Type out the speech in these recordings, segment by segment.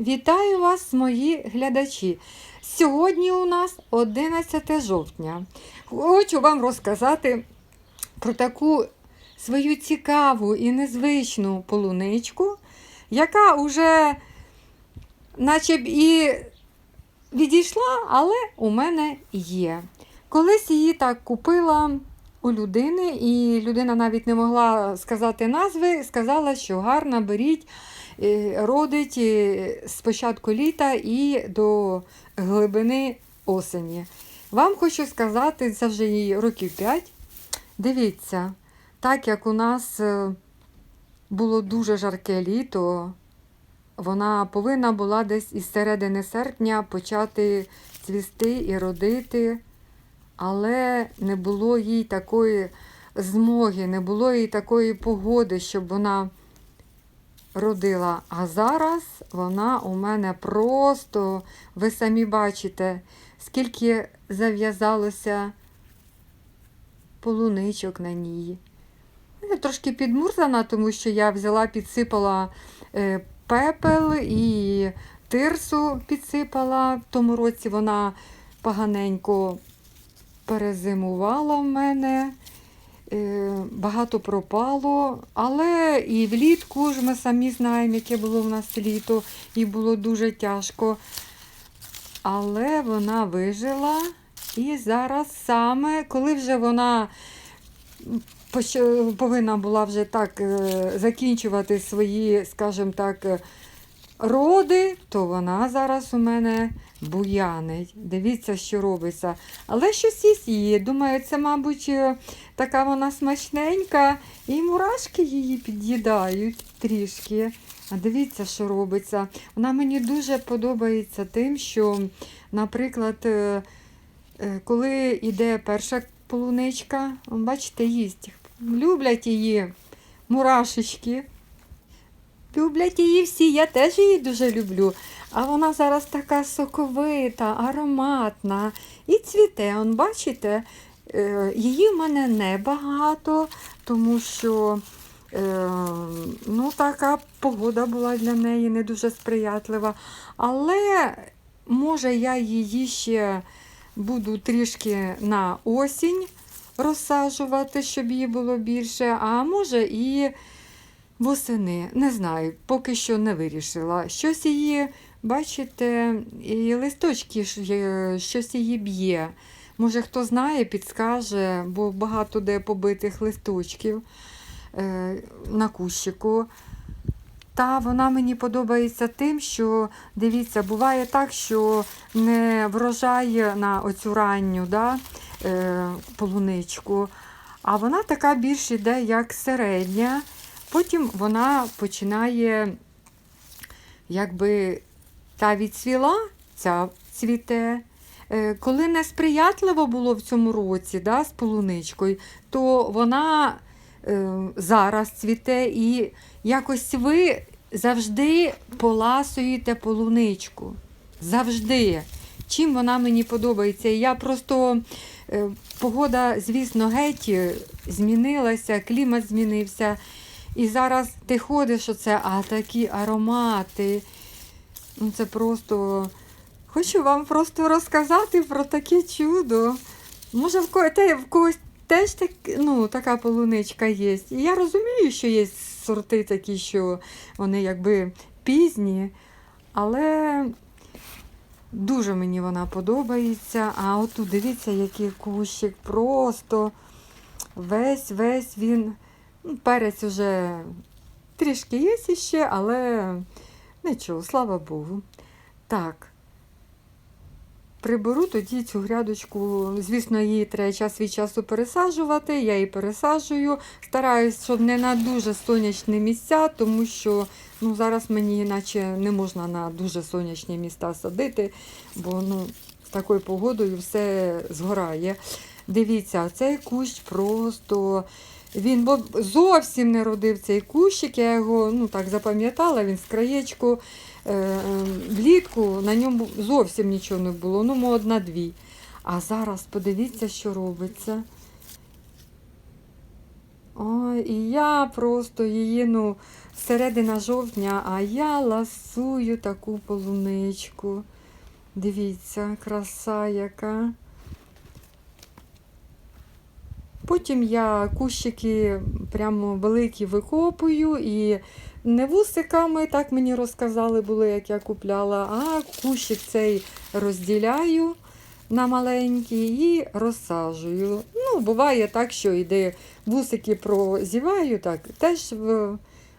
Вітаю вас, мої глядачі. Сьогодні у нас 11 жовтня. Хочу вам розказати про таку свою цікаву і незвичну полуничку, яка вже наче б і відійшла, але у мене є. Колись її так купила у людини, і людина навіть не могла сказати назви, сказала, що гарна, беріть, родить е, з початку літа і до глибини осені. Вам хочу сказати, це вже їй років 5. Дивіться, так як у нас е, було дуже жарке літо, вона повинна була десь із середини серпня почати цвісти і родити, але не було їй такої змоги, не було їй такої погоди, щоб вона родила. А зараз вона у мене просто, ви самі бачите, скільки зав'язалося полуничок на ній. Я трошки підмурзана, тому що я взяла, підсипала е, пепел і тирсу підсипала. В тому році вона поганенько перезимувала в мене. Е, Багато пропало, але і влітку ж ми самі знаємо, яке було в нас літо, і було дуже тяжко. Але вона вижила. І зараз саме, коли вже вона повинна була вже так е, закінчувати свої, скажімо так, е, роди, то вона зараз у мене буянить. Дивіться, що робиться. Але щось є її. Думаю, це, мабуть, е, така вона смачненька, і мурашки її під'їдають трішки. А дивіться, що робиться. Вона мені дуже подобається тим, що, наприклад, е, е, коли йде перша полуничка, бачите, їсть. Люблять її мурашечки. Люблять її всі, я теж її дуже люблю. А вона зараз така соковита, ароматна і цвіте. Он, бачите, Е, її в мене небагато, тому що е, ну, така погода була для неї не дуже сприятлива. Але може я її ще буду трішки на осінь розсаджувати, щоб її було більше, а може і восени. Не знаю, поки що не вирішила. Щось її, бачите, і листочки щось її б'є. Може, хто знає, підскаже, бо багато де побитих листочків е, на кущику. Та вона мені подобається тим, що дивіться, буває так, що не врожає на оцю ранню да, е, полуничку, а вона така більш іде як середня. Потім вона починає, якби та відцвіла, ця цвіте. Е, Коли несприятливо було в цьому році да, з полуничкою, то вона е, зараз цвіте і якось ви завжди поласуєте полуничку. Завжди. Чим вона мені подобається. Я просто е, погода, звісно, геть змінилася, клімат змінився. І зараз ти ходиш, оце, а такі аромати. Ну, це просто. Хочу вам просто розказати про таке чудо. Може, в, ко... те, в когось теж так, ну, така полуничка є. І я розумію, що є сорти такі, що вони якби пізні, але дуже мені вона подобається. А отут дивіться, який кущик просто весь весь він. Ну, Перець уже трішки є ще, але нічого, слава Богу. Так. Приберу тоді цю грядочку. Звісно, її треба час від часу пересаджувати. Я її пересаджую. Стараюсь, щоб не на дуже сонячні місця, тому що ну, зараз мені іначе не можна на дуже сонячні міста садити, бо ну, з такою погодою все згорає. Дивіться, цей кущ просто. Він бо зовсім не родив цей кущик, я його ну, так запам'ятала, він з краєчку. Е, влітку на ньому зовсім нічого не було, ну, мо одна-дві. А зараз подивіться, що робиться. Ой, і я просто її, ну, середина жовтня, а я ласую таку полуничку. Дивіться, краса яка. Потім я кущики прямо великі викопую і не вусиками, так мені розказали були, як я купляла, а кущик цей розділяю на маленькі і розсаджую. Ну, буває так, що йде вусики прозіваю, так теж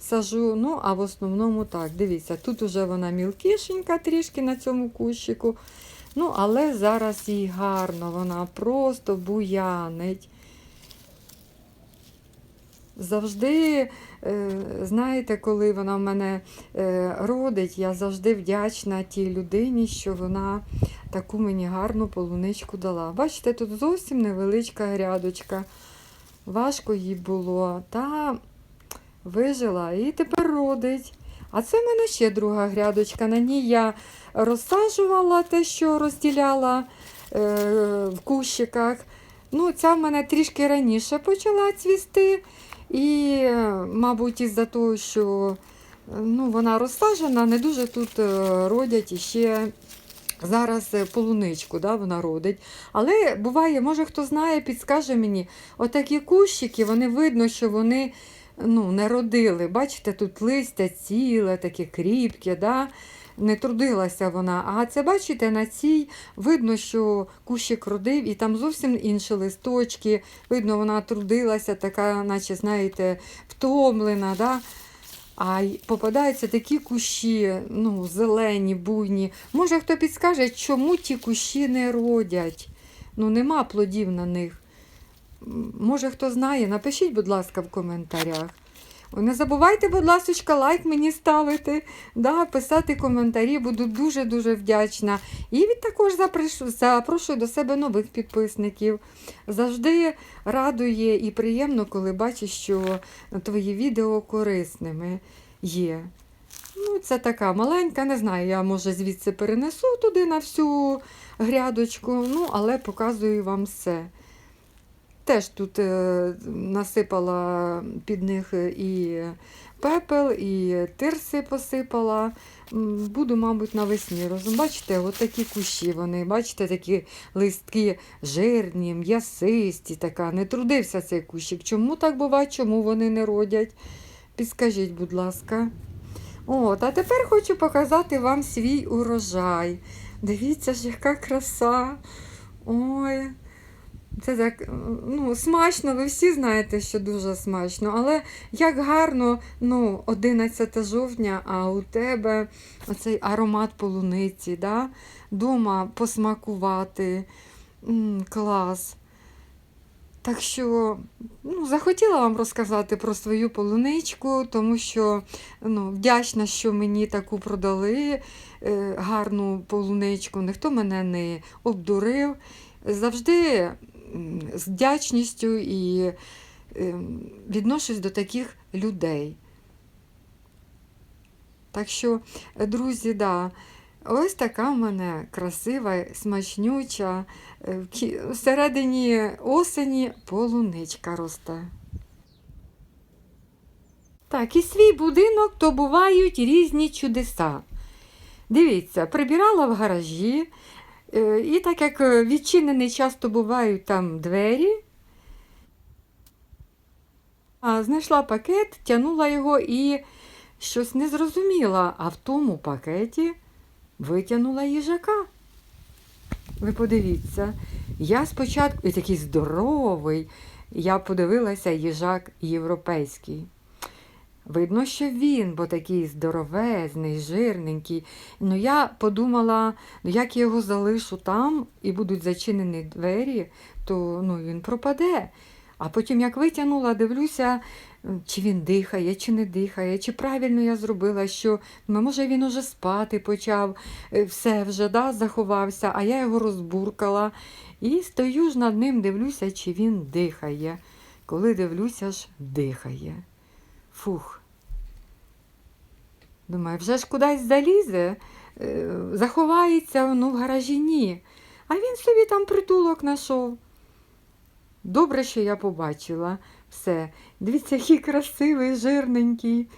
сажу. Ну, а в основному так. Дивіться, тут уже вона мілкішенька трішки на цьому кущику. Ну, але зараз їй гарно, вона просто буянить. Завжди, е, знаєте, коли вона в мене е, родить, я завжди вдячна тій людині, що вона таку мені гарну полуничку дала. Бачите, тут зовсім невеличка грядочка. Важко їй було, та вижила і тепер родить. А це в мене ще друга грядочка. На ній я розсаджувала те, що розділяла е, в кущиках. Ну, ця в мене трішки раніше почала цвісти. І, е, мабуть, із-за того, що е, ну, вона розсажена, не дуже тут е, родять іще зараз полуничку, да, вона родить. Але буває, може хто знає, підскаже мені, отакі кущики, вони видно, що вони ну, не родили. Бачите, тут листя ціле, таке кріпке, да? не трудилася вона. А це, бачите, на цій видно, що кущик родив, і там зовсім інші листочки. Видно, вона трудилася, така, наче, знаєте, втомлена. Да? А попадаються такі кущі, ну, зелені, буйні. Може, хто підскаже, чому ті кущі не родять? Ну, нема плодів на них. Може, хто знає, напишіть, будь ласка, в коментарях. Не забувайте, будь ласка, лайк мені ставити, да, писати коментарі, буду дуже-дуже вдячна. І також запрошую до себе нових підписників. Завжди радує і приємно, коли бачиш, що твої відео корисними є. Ну, це така маленька, не знаю, я може звідси перенесу туди на всю грядочку, ну, але показую вам все. Теж тут е, насипала під них і пепел, і тирси посипала. Буду, мабуть, навесні розум. Бачите, от такі кущі вони, бачите, такі листки жирні, м'ясисті, така. Не трудився цей кущик. Чому так буває, чому вони не родять? Підскажіть, будь ласка. От, а тепер хочу показати вам свій урожай. Дивіться ж, яка краса. Ой. Це так ну, смачно, ви всі знаєте, що дуже смачно, але як гарно ну, 11 жовтня, а у тебе оцей аромат полуниці, да? дома посмакувати. М, клас. Так що ну, захотіла вам розказати про свою полуничку, тому що ну, вдячна, що мені таку продали е, гарну полуничку. Ніхто мене не обдурив. Завжди м, з вдячністю і е, відношусь до таких людей. Так що, друзі, да, ось така в мене красива, смачнюча, е, всередині осені полуничка росте. Так, і свій будинок то бувають різні чудеса. Дивіться, прибирала в гаражі, і так як е, відчинені часто бувають там двері, а, знайшла пакет, тягнула його і щось не зрозуміла, а в тому пакеті витягнула їжака. Ви подивіться, я спочатку і такий здоровий, я подивилася їжак європейський. Видно, що він, бо такий здоровезний, жирненький. Ну, я подумала, ну як я його залишу там і будуть зачинені двері, то ну, він пропаде. А потім, як витягнула, дивлюся, чи він дихає, чи не дихає, чи правильно я зробила, що ну, може він уже спати почав, е, все вже да, заховався, а я його розбуркала. І стою ж над ним, дивлюся, чи він дихає. Коли дивлюся ж, дихає. Фух. Думаю, вже ж кудись залізе, е, заховається, ну в гаражі ні. А він собі там притулок знайшов. Добре, що я побачила все. Дивіться, який красивий, жирненький.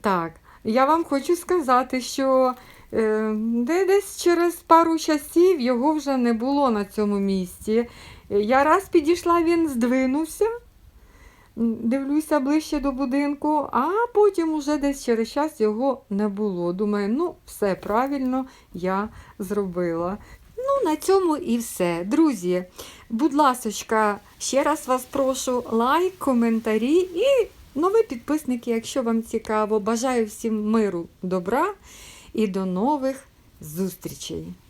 Так, я вам хочу сказати, що е, де- десь через пару часів його вже не було на цьому місці. Е, Я раз підійшла, він здвинувся, дивлюся ближче до будинку, а потім уже десь через час його не було. Думаю, ну, все правильно я зробила. Ну, на цьому і все. Друзі, будь ласочка, ще раз вас прошу, лайк, коментарі і нові підписники, якщо вам цікаво. Бажаю всім миру, добра і до нових зустрічей!